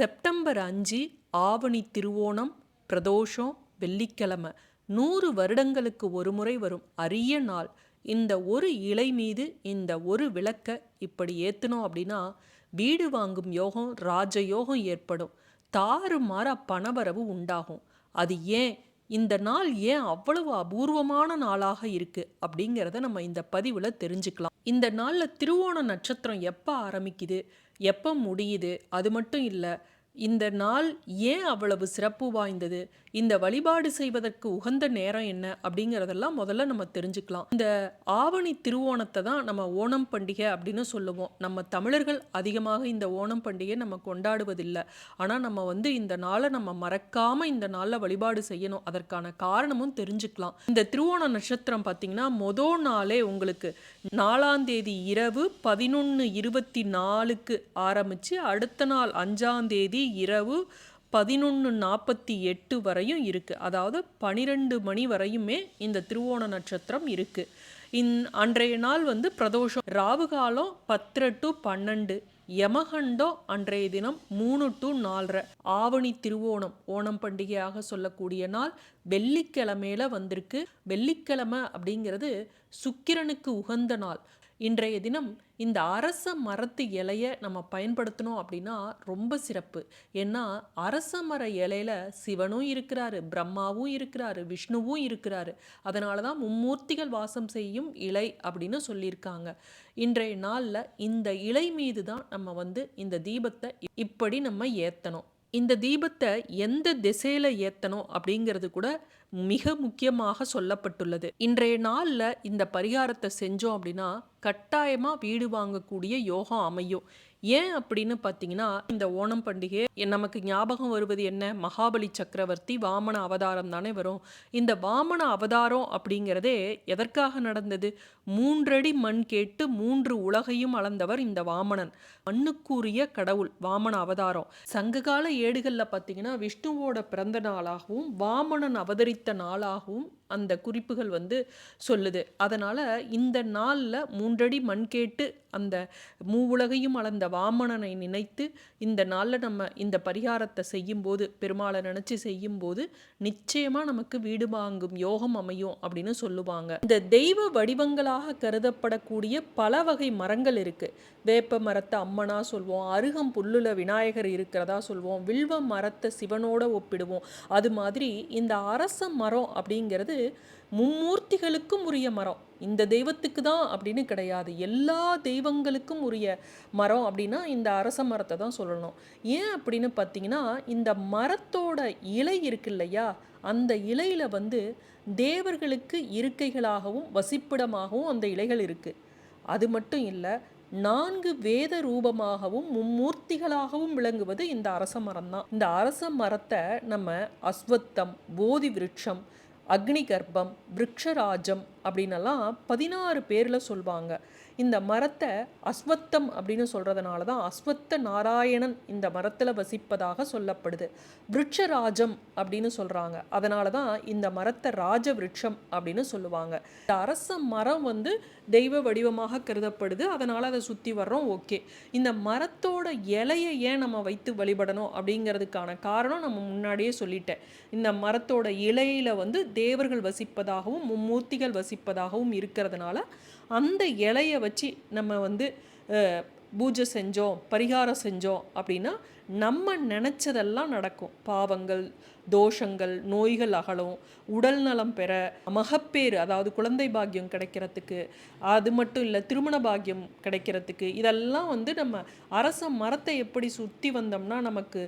September அஞ்சு ஆவணி திருவோணம் பிரதோஷம் வெள்ளிக்கிழமை. நூறு வருடங்களுக்கு ஒரு முறை வரும் அரிய நாள். இந்த ஒரு இலை மீது இந்த ஒரு விளக்க இப்படி ஏற்றினோம் அப்படின்னா வீடு வாங்கும் யோகம் ராஜயோகம் ஏற்படும். தாறுமாற பணவரவு உண்டாகும். அது ஏன்? இந்த நாள் ஏன் அவ்வளவு அபூர்வமான நாளாக இருக்கு? அப்படிங்கிறத நம்ம இந்த பதிவில் தெரிஞ்சுக்கலாம். இந்த நாளில் திருவோண நட்சத்திரம் எப்போ ஆரம்பிக்குது? எப்போ முடியுது? அது மட்டும் இல்லை இந்த நாள் ஏன் அவ்வளவு சிறப்பு வாய்ந்தது? இந்த வழிபாடு செய்வதற்கு உகந்த நேரம் என்ன? அப்படிங்கிறதெல்லாம் முதல்ல நம்ம தெரிஞ்சுக்கலாம். இந்த ஆவணி திருவோணத்தை தான் நம்ம ஓணம் பண்டிகை அப்படின்னு சொல்லுவோம். நம்ம தமிழர்கள் அதிகமாக இந்த ஓணம் பண்டிகை நம்ம கொண்டாடுவதில்லை. ஆனால் நம்ம வந்து இந்த நாளை நம்ம மறக்காம இந்த நாளில் வழிபாடு செய்யணும். அதற்கான காரணமும் தெரிஞ்சுக்கலாம். இந்த திருவோண நட்சத்திரம் பார்த்தீங்கன்னா மொதல் நாளே உங்களுக்கு நாலாம் தேதி இரவு பதினொன்று இருபத்தி நாலுக்கு ஆரம்பித்து அடுத்த நாள் அஞ்சாம் தேதி இரவு பதினொன்று நாற்பத்தி எட்டு வரையும் இருக்குது அதாவது பனிரெண்டு மணி வரையுமே இந்த திருவோண நட்சத்திரம் இருக்குது இன் அன்றைய நாள் வந்து பிரதோஷம். ராவு காலம் பத்து டு பன்னெண்டு. யமகண்டம் அன்றைய தினம் மூணு டு நாலரை. ஆவணி திருவோணம் ஓணம் பண்டிகையாக சொல்லக்கூடிய நாள் வெள்ளிக்கிழமையில வந்திருக்கு. வெள்ளிக்கிழமை அப்படிங்கிறது சுக்கிரனுக்கு உகந்த நாள். இன்றைய தினம் இந்த அரச மரத்து இலைய நம்ம பயன்படுத்தணும் அப்படின்னா ரொம்ப சிறப்பு. ஏன்னா அரச மர இலையில சிவனும் இருக்கிறாரு பிரம்மாவும் இருக்கிறாரு விஷ்ணுவும் இருக்கிறாரு. அதனால தான் மும்மூர்த்திகள் வாசம் செய்யும் இலை அப்படின்னு சொல்லியிருக்காங்க. இன்றைய நாளில் இந்த இலை மீது தான் நம்ம வந்து இந்த தீபத்தை இப்படி நம்ம ஏற்றணும் இந்த தீபத்தை எந்த திசையில் ஏற்றணும் அப்படிங்கிறது கூட மிக முக்கியமாக சொல்லப்பட்டுள்ளது. இன்றைய நாளில் இந்த பரிகாரத்தை செஞ்சோம் அப்படின்னா கட்டாயமாக வீடு வாங்கக்கூடிய யோகம் அமையும். ஏன் அப்படின்னு பார்த்தீங்கன்னா இந்த ஓணம் பண்டிகை நமக்கு ஞாபகம் வருவது என்ன? மகாபலி சக்கரவர்த்தி வாமன அவதாரம் தானே வரும். இந்த வாமன அவதாரம் அப்படிங்கிறதே எதற்காக நடந்தது? மூன்றடி மண் கேட்டு மூன்று உலகையும் அளந்தவர் இந்த வாமனன் மண்ணுக்குரிய கடவுள் வாமன அவதாரம். சங்ககால ஏடுகளில் பார்த்தீங்கன்னா விஷ்ணுவோட பிறந்த நாளாகவும் வாமனன் அவதரித்த நாளாகவும் அந்த குறிப்புகள் வந்து சொல்லுது. அதனால் இந்த நாளில் மூன்றடி மண் கேட்டு அந்த மூவுலகையும் அளந்த வாமனனை நினைத்து இந்த நாளில் நம்ம இந்த பரிகாரத்தை செய்யும்போது பெருமாளை நினச்சி செய்யும்போது நிச்சயமாக நமக்கு வீடு வாங்கும் யோகம் அமையும் அப்படின்னு சொல்லுவாங்க. இந்த தெய்வ வடிவங்களாக கருதப்படக்கூடிய பல வகை மரங்கள் இருக்குது வேப்ப மரத்தை அம்மனா சொல்வோம் அருகம் புல்லுல விநாயகர் இருக்கிறதா சொல்வோம் வில்வ மரத்தை சிவனோட ஒப்பிடுவோம். அது மாதிரி இந்த அரச மரம் அப்படிங்கிறது மும்மூர்த்திகளுக்கும் உரிய மரம். இந்த தெய்வத்துக்கு தான் அப்படின்னு கிடையாது. எல்லா தெய்வங்களுக்கும் உரிய மரம் அப்படின்னா இந்த அரச மரத்தை தான் சொல்லணும். ஏன் அப்படின்னு பார்த்தீங்கன்னா இந்த மரத்தோட இலை இருக்கு இல்லையா? அந்த இலையில வந்து தேவர்களுக்கு இருக்கைகளாகவும் வசிப்பிடமாகவும் அந்த இலைகள் இருக்கு. அது மட்டும் இல்லை நான்கு வேத ரூபமாகவும் மும்மூர்த்திகளாகவும் விளங்குவது இந்த அரச மரம் தான் இந்த அரச மரத்தை நம்ம அஸ்வத்தம் போதி விருட்சம் அக்னி கர்ப்பம் விருட்சராஜம் அப்படின்னெல்லாம் பதினாறு பேரில் சொல்லுவாங்க இந்த மரத்தை அஸ்வத்தம் அப்படின்னு சொல்கிறதுனால தான் அஸ்வத்த நாராயணன் இந்த மரத்தில் வசிப்பதாக சொல்லப்படுது. விருட்சராஜம் அப்படின்னு சொல்கிறாங்க அதனால தான் இந்த மரத்தை ராஜ விருட்சம் அப்படின்னு சொல்லுவாங்க. இந்த அரச மரம் வந்து தெய்வ வடிவமாக கருதப்படுது. அதனால் அதை சுற்றி வர்றோம் ஓகே. இந்த மரத்தோட இலையை ஏன் நம்ம வைத்து வழிபடணும் அப்படிங்கிறதுக்கான காரணம் நம்ம முன்னாடியே சொல்லிட்டேன். இந்த மரத்தோட இலையில வந்து தேவர்கள் வசிப்பதாகவும் மும்மூர்த்திகள் வசிப்பதாகவும் இருக்கிறதுனால அந்த இலையை வச்சு நம்ம வந்து பூஜை செஞ்சோம் பரிகாரம் செஞ்சோம் அப்படின்னா நம்ம நினச்சதெல்லாம் நடக்கும். பாவங்கள் தோஷங்கள் நோய்கள் அகலும் உடல் நலம் பெற மகப்பேறு அதாவது குழந்தை பாக்கியம் கிடைக்கிறதுக்கு அது மட்டும் இல்லை திருமண பாக்கியம் கிடைக்கிறதுக்கு இதெல்லாம் வந்து நம்ம அரச மரத்தை எப்படி சுற்றி வந்தோம்னா நமக்கு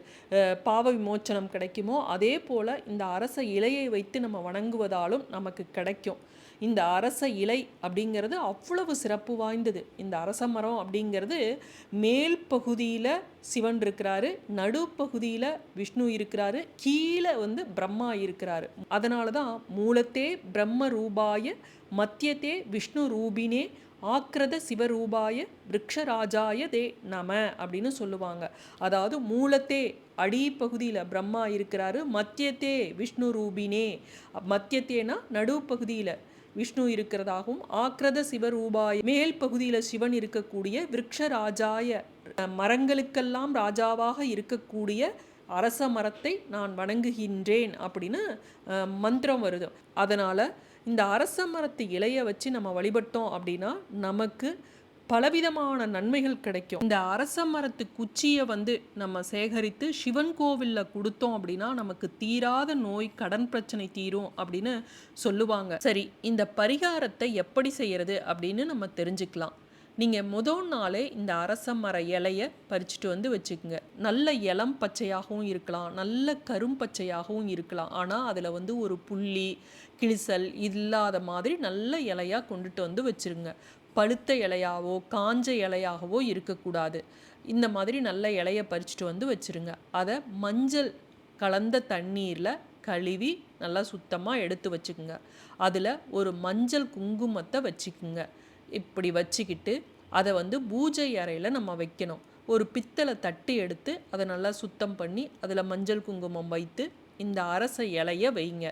பாவ விமோச்சனம் கிடைக்குமோ அதே போல் இந்த அரச இலையை வைத்து நம்ம வணங்குவதாலும் நமக்கு கிடைக்கும். இந்த அரச இலை அப்படிங்கிறது அவ்வளவு சிறப்பு வாய்ந்தது. இந்த அரச மரம் அப்படிங்கிறது மேல் பகுதியில் சிவன் இருக்கிறாரு நடுப்பகுதியில் விஷ்ணு இருக்கிறாரு கீழே வந்து பிரம்மா இருக்கிறாரு. அதனால தான் மூலத்தே பிரம்ம ரூபாய மத்தியத்தே விஷ்ணு ரூபினே ஆக்கிரத சிவரூபாய விரக்ஷராஜாய தே நம அப்படின்னு சொல்லுவாங்க. அதாவது மூலத்தே அடிப்பகுதியில் பிரம்மா இருக்கிறாரு மத்தியத்தே விஷ்ணு ரூபினே. மத்தியத்தேனா நடுப்பகுதியில் விஷ்ணு இருக்கிறதாகவும் ஆக்ரத சிவரூபாய மேல் பகுதியில் சிவன் இருக்கக்கூடிய விரக்ஷராஜாய மரங்களுக்கெல்லாம் ராஜாவாக இருக்கக்கூடிய அரச மரத்தை நான் வணங்குகின்றேன் அப்படின்னு மந்திரம் வருது. அதனால் இந்த அரச மரத்து இலையை வச்சு நம்ம வழிபட்டோம் அப்படின்னா நமக்கு பலவிதமான நன்மைகள் கிடைக்கும். இந்த அரச மரத்து குச்சியை வந்து நம்ம சேகரித்து சிவன் கோவிலில் கொடுத்தோம் அப்படின்னா நமக்கு தீராத நோய் கடன் பிரச்சனை தீரும் அப்படின்னு சொல்லுவாங்க. சரி இந்த பரிகாரத்தை எப்படி செய்யறது அப்படின்னு நம்ம தெரிஞ்சுக்கலாம். நீங்கள் முதல் நாளே இந்த அரச மர இலையை பறிச்சுட்டு வந்து வச்சுக்கோங்க. நல்ல இளம் பச்சையாகவும் இருக்கலாம் நல்ல கரும் பச்சையாகவும் இருக்கலாம். ஆனால் அதில் வந்து ஒரு புள்ளி கிழிசல் இல்லாத மாதிரி நல்ல இலையாக கொண்டுட்டு வந்து வச்சிருங்க. பழுத்த இலையாவோ காஞ்ச இலையாகவோ இருக்கக்கூடாது. இந்த மாதிரி நல்ல இலையை பறிச்சுட்டு வந்து வச்சிருங்க. அதை மஞ்சள் கலந்த தண்ணீரில் கழுவி நல்லா சுத்தமாக எடுத்து வச்சுக்குங்க. அதில் ஒரு மஞ்சள் குங்குமத்தை வச்சுக்குங்க. இப்படி வச்சுக்கிட்டு அதை வந்து பூஜை அறையில் நம்ம வைக்கணும். ஒரு பித்தளை தட்டி எடுத்து அதை நல்லா சுத்தம் பண்ணி அதில் மஞ்சள் குங்குமம் வைத்து இந்த அரச இலையை வைங்க.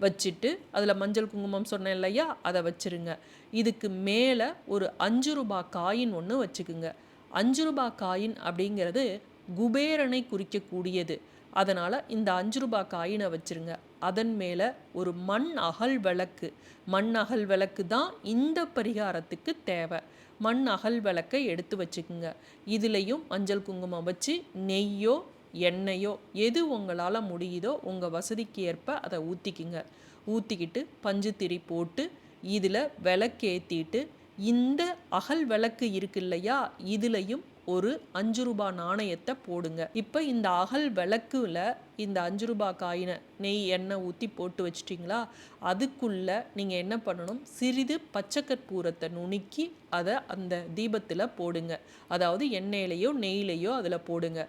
வச்சுட்டு அதில் மஞ்சள் குங்குமம் சொன்னேன் இல்லையா? அதை வச்சுருங்க. இதுக்கு மேலே ஒரு அஞ்சு ரூபாய் காயின் ஒன்று வச்சுக்குங்க. அஞ்சு ரூபாய் காயின் அப்படிங்கிறது குபேரனை குறிக்கக்கூடியது. அதனால் இந்த அஞ்சு ரூபாய் காயினை வச்சிருங்க. அதன் மேலே ஒரு மண் அகல் விளக்கு. மண் அகல் விளக்கு தான் இந்த பரிகாரத்துக்கு தேவை. மண் அகல் விளக்கை எடுத்து வச்சுக்குங்க. இதுலேயும் மஞ்சள் குங்குமம் வச்சு நெய்யோ எண்ணெயோ எது உங்களால் முடியுதோ உங்கள் வசதிக்கு ஏற்ப அதை ஊற்றிக்கிங்க ஊற்றிக்கிட்டு பஞ்சு போட்டு இதில் விளக்கேற்றிட்டு இந்த அகல் விளக்கு இருக்கு இல்லையா இதுலையும் ஒரு அஞ்சு ரூபா நாணயத்தை போடுங்க. இப்போ இந்த அகல் விளக்குல இந்த அஞ்சு ரூபா காயினை நெய் எண்ணெய் ஊற்றி போட்டு வச்சிட்டிங்களா? அதுக்குள்ள நீங்கள் என்ன பண்ணணும்? சிறிது பச்சைக்கற்பூரத்தை நுணுக்கி அதை அந்த தீபத்தில் போடுங்க. அதாவது எண்ணெயிலையோ நெய்லையோ அதில் போடுங்க.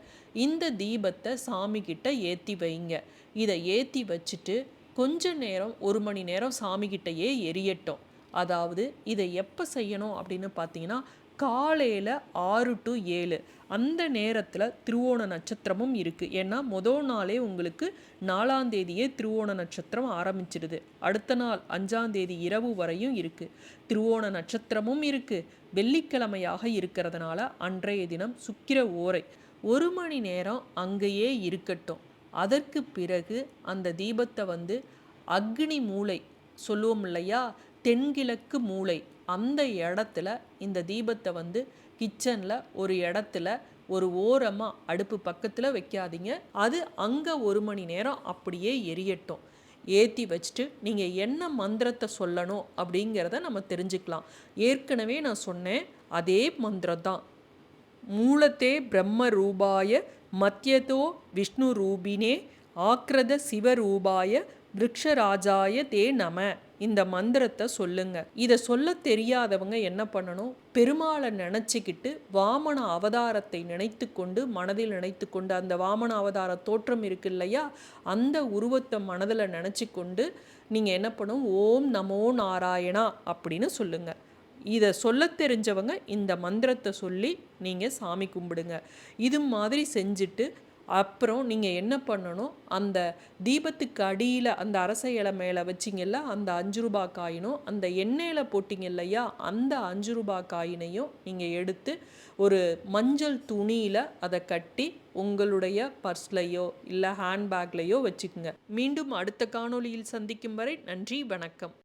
இந்த தீபத்தை சாமிக்கிட்ட ஏற்றி வைங்க. இதை ஏற்றி வச்சுட்டு கொஞ்ச நேரம் ஒரு மணி நேரம் சாமிக்கிட்டேயே எரியட்டும். அதாவது இதை எப்போ செய்யணும் அப்படின்னு பார்த்தீங்கன்னா காலையில் ஆறு டு ஏழு. அந்த நேரத்தில் திருவோண நட்சத்திரமும் இருக்குது ஏன்னா மொதல் நாளே உங்களுக்கு நாலாம் தேதியே திருவோண நட்சத்திரம் ஆரம்பிச்சிடுது அடுத்த நாள் அஞ்சாம் தேதி இரவு வரையும் இருக்குது திருவோண நட்சத்திரமும் இருக்குது வெள்ளிக்கிழமையாக இருக்கிறதுனால அன்றைய தினம் சுக்கிர ஓரை. ஒரு மணி நேரம் அங்கேயே இருக்கட்டும். அதற்கு பிறகு அந்த தீபத்தை வந்து அக்னி மூலை சொல்லுவோம் இல்லையா? தென்கிழக்கு மூலை அந்த இடத்துல இந்த தீபத்தை வந்து கிச்சனில் ஒரு இடத்துல ஒரு ஓரமாக அடுப்பு பக்கத்தில் வைக்காதீங்க. அது அங்கே ஒரு மணி நேரம் அப்படியே எரியட்டும். ஏற்றி வச்சுட்டு நீங்கள் என்ன மந்திரத்தை சொல்லணும் அப்படிங்கிறத நம்ம தெரிஞ்சுக்கலாம். ஏற்கனவே நான் சொன்னேன் அதே மந்திரம் தான். மூலத்தே பிரம்ம ரூபாய மத்தியதோ விஷ்ணு ரூபினே ஆக்ரத சிவரூபாய விரக்ஷராஜாய தே நம. இந்த மந்திரத்தை சொல்லுங்க. இதை சொல்ல தெரியாதவங்க என்ன பண்ணணும்? பெருமாளை நினச்சிக்கிட்டு வாமன அவதாரத்தை நினைத்து கொண்டு மனதில் நினைத்து கொண்டு அந்த வாமன அவதார தோற்றம் இருக்கு இல்லையா? அந்த உருவத்தை மனதில் நினச்சி கொண்டு நீங்கள் என்ன பண்ணும் ஓம் நமோ நாராயணா அப்படின்னு சொல்லுங்க. இதை சொல்ல தெரிஞ்சவங்க இந்த மந்திரத்தை சொல்லி நீங்கள் சாமி கும்பிடுங்க. இது மாதிரி செஞ்சுட்டு அப்புறம் நீங்கள் என்ன பண்ணணும்? அந்த தீபத்துக்கு அடியில் அந்த அரச இலை மேலே வச்சிங்கல்ல அந்த அஞ்சு ரூபா காயினும் அந்த எண்ணெயில் போட்டிங்க இல்லையா அந்த அஞ்சு ரூபா காயினையும் நீங்கள் எடுத்து ஒரு மஞ்சள் துணியில் அதை கட்டி உங்களுடைய பர்ஸ்லையோ இல்லை ஹேண்ட்பேக்லையோ வச்சுக்கோங்க. மீண்டும் அடுத்த காணொளியில் சந்திக்கும் வரை நன்றி வணக்கம்.